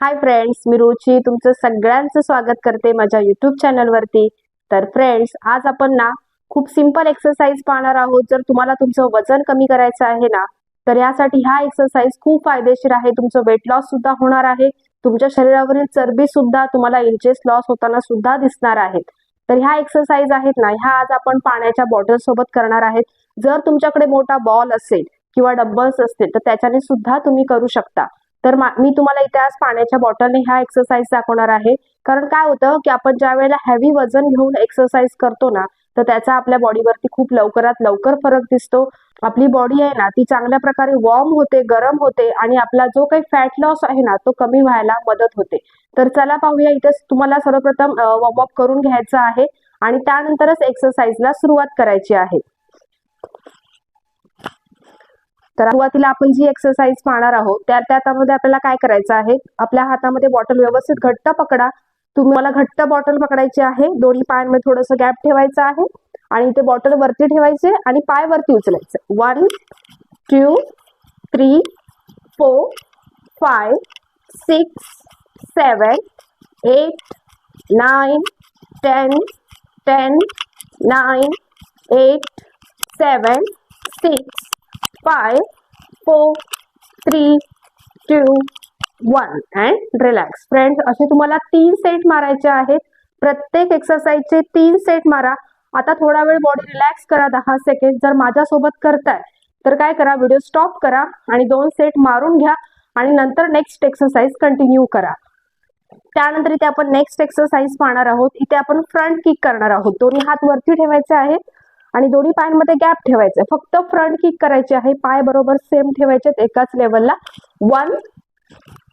Hi friends मी रुची. तुमचं सगळ्यांचं स्वागत करते माझ्या युट्यूब चॅनलवरती तर फ्रेंड्स आज आपण ना खूप सिंपल एक्सरसाइज पाहणार आहोत. जर तुम्हाला तुमचं वजन कमी करायचं आहे ना तर यासाठी हा एक्सरसाइज खूप फायदेशीर आहे. तुमचं वेट लॉस सुद्धा होणार आहे. तुमच्या शरीरावरील चरबी सुद्धा तुम्हाला इंचेस लॉस होताना सुद्धा दिसणार आहेत तर ह्या एक्सरसाइज आहेत ना ह्या आज आपण पाण्याच्या बॉटल सोबत करणार आहेत. जर तुमच्याकडे मोठा बॉल असेल किंवा डब्बल्स असतील तर त्याच्याने सुद्धा तुम्ही करू शकता. तर मी तुम्हाला इथे आज पाण्याच्या बॉटलने ह्या एक्सरसाइज दाखवणार आहे. कारण काय होतं की आपण ज्या वेळेला हेवी वजन घेऊन एक्सरसाइज करतो ना तर त्याचा आपल्या बॉडीवरती खूप लवकरात लवकर फरक दिसतो. आपली बॉडी आहे ना ती चांगल्या प्रकारे वॉर्म होते गरम होते आणि आपला जो काही फॅट लॉस आहे ना तो कमी व्हायला मदत होते. तर चला पाहूया इथे तुम्हाला सर्वप्रथम वॉर्मअप करून घ्यायचं आहे आणि त्यानंतरच एक्सरसाइजला सुरुवात करायची आहे. तर सुरुवातीला आपण जी एक्सरसाइज पाहणार आहोत त्या त्यामध्ये आपल्याला काय करायचं आहे? आपल्या हातामध्ये बॉटल व्यवस्थित घट्ट पकडा. तुम्ही मला घट्ट बॉटल पकडायची आहे. दोन्ही पायांमध्ये थोडस गॅप ठेवायचं आहे आणि ते बॉटल वरती ठेवायचे आणि पाय वरती उचलायचे. One two three four five six seven eight nine ten ten nine eight seven six five four three two one and relax friends असे तुम्हाला तीन सेट मारायचे आहेत. प्रत्येक एक्सरसाइजचे तीन सेट मारा. आता थोडा वेळ बॉडी रिलॅक्स करा. दहा सेकंड जर माझ्यासोबत करताय तर काय करा? व्हिडिओ स्टॉप करा आणि दोन सेट मारून घ्या आणि नंतर नेक्स्ट एक्सरसाइज कंटिन्यू करा. त्यानंतर इथे आपण नेक्स्ट एक्सरसाइज पाहणार आहोत. इथे आपण फ्रंट किक करणार आहोत. दोन्ही हात वरती ठेवायचे आहेत. आणि दोन्ही पायांमध्ये गॅप ठेवायचे. फक्त फ्रंट किक करायची आहे. पाय बरोबर सेम ठेवायचे एकाच लेवलला one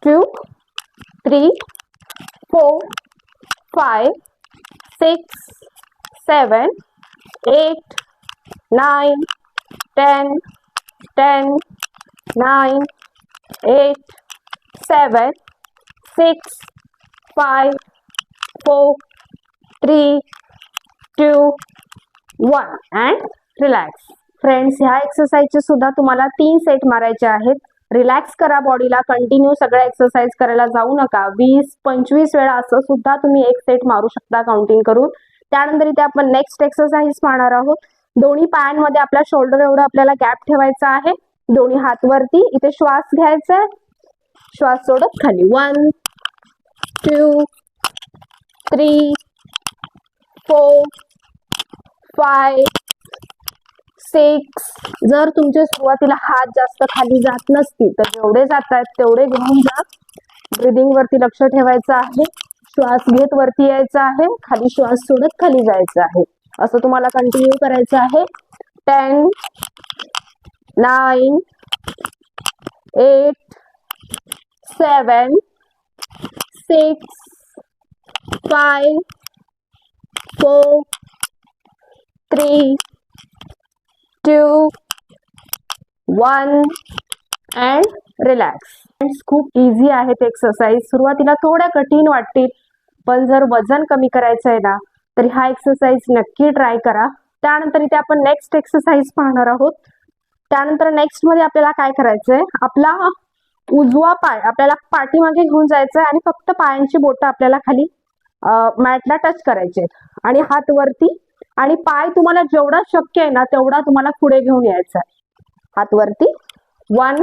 two three four five six seven eight nine ten ten nine eight seven six five four three two one and relax friends ह्या एक्सरसाइजचे सुद्धा तुम्हाला तीन सेट मारायचे आहेत. रिलॅक्स करा बॉडीला कंटिन्यू सगळ्या एक्सरसाइज करायला जाऊ नका. वीस पंचवीस वेळा असं सुद्धा तुम्ही एक सेट मारू शकता काउंटिंग करून. त्यानंतर इथे आपण नेक्स्ट एक्सरसाइज पाहणार आहोत. दोन्ही पायांमध्ये आपल्या शोल्डर एवढं आपल्याला गॅप ठेवायचा आहे. दोन्ही हात वरती इथे श्वास घ्यायचा आहे. श्वास सोडत खाली. One two three four five six जर तुमचे सुरुवातीला हात जास्त खाली जात नसतील तर जेवढे जात आहेत तेवढे घेऊन जा. ब्रिदिंग वरती लक्ष ठेवायचं आहे. श्वास घेत वरती यायचा आहे. खाली श्वास सोडत खाली जायचं आहे. असं तुम्हाला कंटिन्यू करायचं आहे. Ten nine eight seven six five four three two one and relax खूप इझी आहेत एक्सरसाइज सुरुवातीला थोड्या कठीण वाटतील पण जर वजन कमी करायचं आहे ना तर हा एक्सरसाइज नक्की ट्राय करा. त्यानंतर इथे आपण नेक्स्ट एक्सरसाइज पाहणार आहोत. त्यानंतर नेक्स्टमध्ये आपल्याला काय करायचंय? आपला उजवा पाय आपल्याला पाठीमागे घेऊन जायचंय आणि फक्त पायांची बोटं आपल्याला खाली मॅटला टच करायचे आणि हात वरती आणि पाय तुम्हाला जेवढा शक्य आहे ना तेवढा तुम्हाला पुढे घेऊन यायचा आहे. हातवरती. वन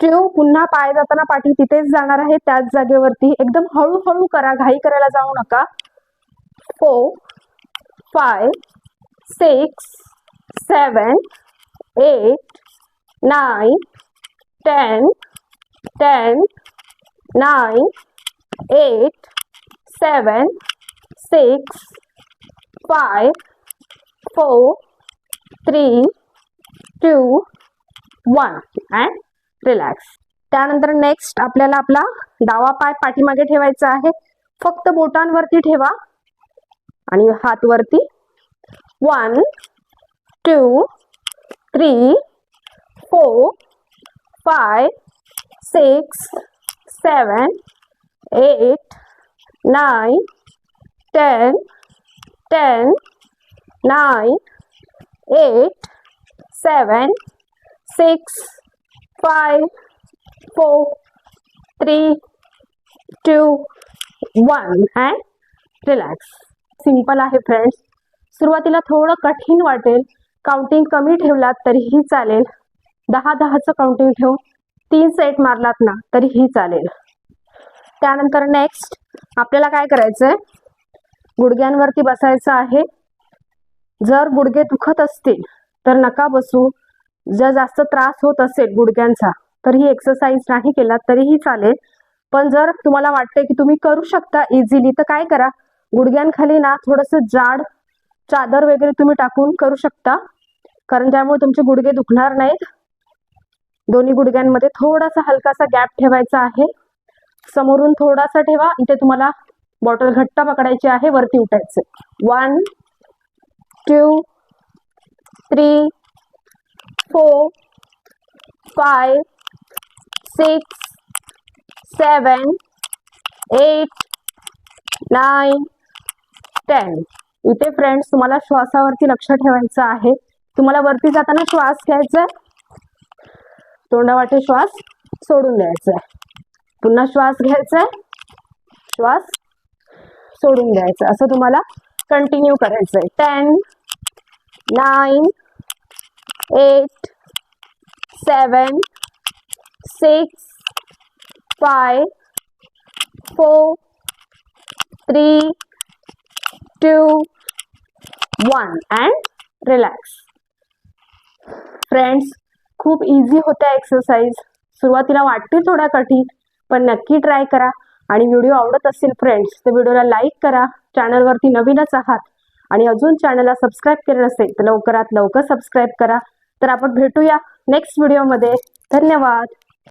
टू पुन्हा पाय जाताना पाठी तिथेच जाणार आहे. त्याच जागेवरती. एकदम हळूहळू करा घाई करायला जाऊ नका. Four five six seven eight nine ten ten nine eight seven six five four three two, one and relax त्यानंतर नेक्स्ट आपल्याला आपला डावा पाय पाठीमागे ठेवायचा आहे. फक्त बोटांवरती ठेवा. आणि हात वरती one two three four five six seven eight nine ten ten nine eight seven six five four three two one and relax simple आहे फ्रेंड्स सुरुवातीला थोडं कठीण वाटेल. काउंटिंग कमी ठेवलात तरीही चालेल. दहा दहाचं काउंटिंग ठेवून तीन सेट मारलात ना तरीही चालेल. त्यानंतर नेक्स्ट आपल्याला काय करायचं आहे गुडघ्यांवरती बसायचं आहे. जर गुडघे दुखत असतील तर नका बसू. जर जास्त त्रास होत असेल गुडघ्यांचा तर ही एक्सरसाइज नाही केलात तरीही चालेल. पण जर तुम्हाला वाटतंय की तुम्ही करू शकता इझिली तर काय करा? गुडघ्यांखाली ना थोडंसं जाड चादर वगैरे तुम्ही टाकून करू शकता. कारण त्यामुळे तुमचे गुडघे दुखणार नाहीत. दोन्ही गुडघ्यांमध्ये थोडासा हलकासा गॅप ठेवायचा आहे. समोरून थोडासा ठेवा इथे तुम्हाला बॉटल घट्ट पकडायची आहे वरती उठायचं. One two three four five six seven eight nine ten इथे फ्रेंड्स तुम्हाला श्वासावरती लक्ष ठेवायचं आहे. तुम्हाला वरती जाताना श्वास घ्यायचा आहे. तोंडावाटे श्वास सोडून द्यायचा पुन्हा श्वास घ्यायचा आहे. श्वास सोडून द्यायचं. असं तुम्हाला कंटिन्यू करायचं आहे ten nine eight seven six five four three two one and relax friends खूप इझी होत्या एक्सरसाइज सुरुवातीला वाटते थोड्या कठीण पण नक्की ट्राय करा. आणि व्हिडिओ आवडत असेल फ्रेंड्स तर व्हिडिओला लाईक करा. चॅनलवरती नवीनच आहात आणि अजून चॅनलला सबस्क्राईब केलं नसेल तर लवकरात लवकर सबस्क्राईब करा. तर आपण भेटूया नेक्स्ट व्हिडिओमध्ये धन्यवाद.